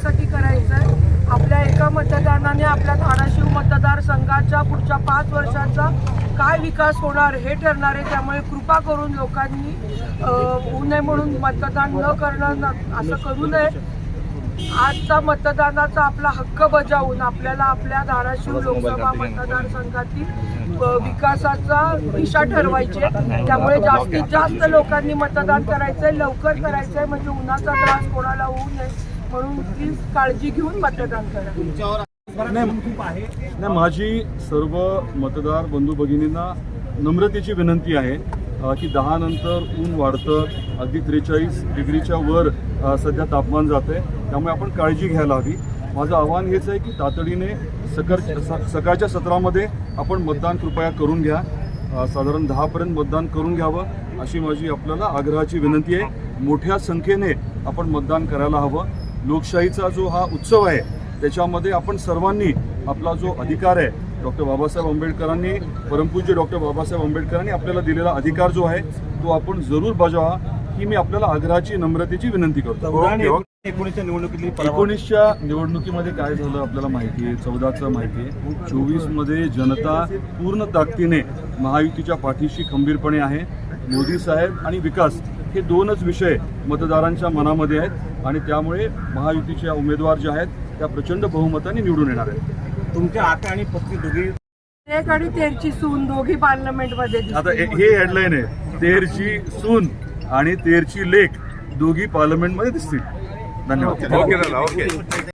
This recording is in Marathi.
करायचं आहे आपल्या एका मतदानाने आपल्या धाराशिव मतदारसंघाच्या पुढच्या पाच वर्षाचा काय विकास होणार हे ठरणार आहे. त्यामुळे कृपा करून लोकांनी होऊ नये म्हणून मतदान न करणं असं करू नये. आजचा मतदानाचा आपला हक्क बजावून आपल्याला आपल्या धाराशिव लोकसभा मतदारसंघातील विकासाचा दिशा ठरवायची आहे. त्यामुळे जास्तीत जास्त लोकांनी मतदान करायचंय लवकर करायचंय म्हणजे उन्हाचा त्रास कोणाला होऊ नये. म्हणून प्लीज काळजी घेऊन मतदान करा. नाही नाही माझी सर्व मतदार बंधू भगिनींना नम्रतेची विनंती आहे की दहा नंतर ऊन वाढतं अगदी त्रेचाळीस डिग्रीच्या वर सध्या तापमान जात आहे त्यामुळे आपण काळजी घ्यायला हवी. माझं आव्हान हेच आहे की तातडीने सकर स- सकाळच्या सत्रामध्ये आपण मतदान कृपया करून घ्या. साधारण दहापर्यंत मतदान करून घ्यावं अशी माझी आपल्याला आग्रहाची विनंती आहे. मोठ्या संख्येने आपण मतदान करायला हवं. लोकशाहीचा जो हा उत्सव आहे त्याच्यामध्ये आपण सर्वांनी आपला जो अधिकार आहे डॉक्टर बाबासाहेब आंबेडकरांनी परमपूज्य डॉक्टर बाबासाहेब आंबेडकरांनी आपल्याला दिलेला अधिकार जो आहे तो आपण जरूर बजावा ही मी आपल्याला आग्रहाची नम्रतेची विनंती करतो. एकोणीसच्या निवडणुकीतली एकोणीसच्या निवडणुकीमध्ये काय झालं आपल्याला माहिती आहे? चौदाचं माहिती आहे. चोवीसमध्ये जनता पूर्ण ताकदीने महायुतीच्या पाठीशी खंबीरपणे आहे. मोदी साहेब आणि विकास हे दोनच विषय मतदारांच्या मनामध्ये आहेत आणि त्यामुळे महायुतीच्या उमेदवार जे आहेत त्या प्रचंड बहुमताने निवडून येणार आहेत. तुमच्या आत्या आणि पत्नी दोघी एक आणि तेरची सून दोघी पार्लमेंटमध्ये आता दिसतील. हे हे हेडलाईन आहे. तेरची सून आणि तेरची लेख दोघी पार्लमेंटमध्ये दिसतील. धन्यवाद. Okay okay.